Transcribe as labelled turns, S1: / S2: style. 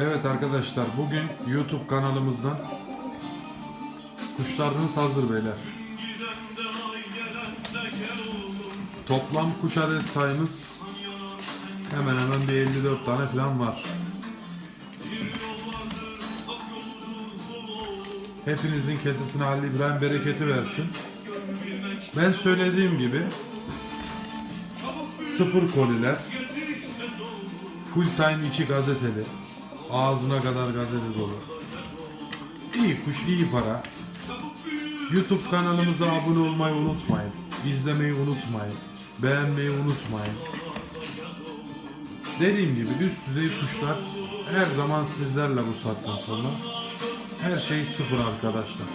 S1: Evet arkadaşlar bugün YouTube kanalımızdan kuşlarınız hazır beyler. Toplam kuş adet sayımız hemen hemen bir 54 tane falan var. Hepinizin kesesine Halil İbrahim bereketi versin. Ben söylediğim gibi sıfır koliler, full time içi gazeteli, ağzına kadar gazete dolu. İyi kuş, iyi para. YouTube kanalımıza abone olmayı unutmayın. İzlemeyi unutmayın. Beğenmeyi unutmayın. Dediğim gibi üst düzey kuşlar her zaman sizlerle bu saatten sonra. Her şey sıfır arkadaşlar.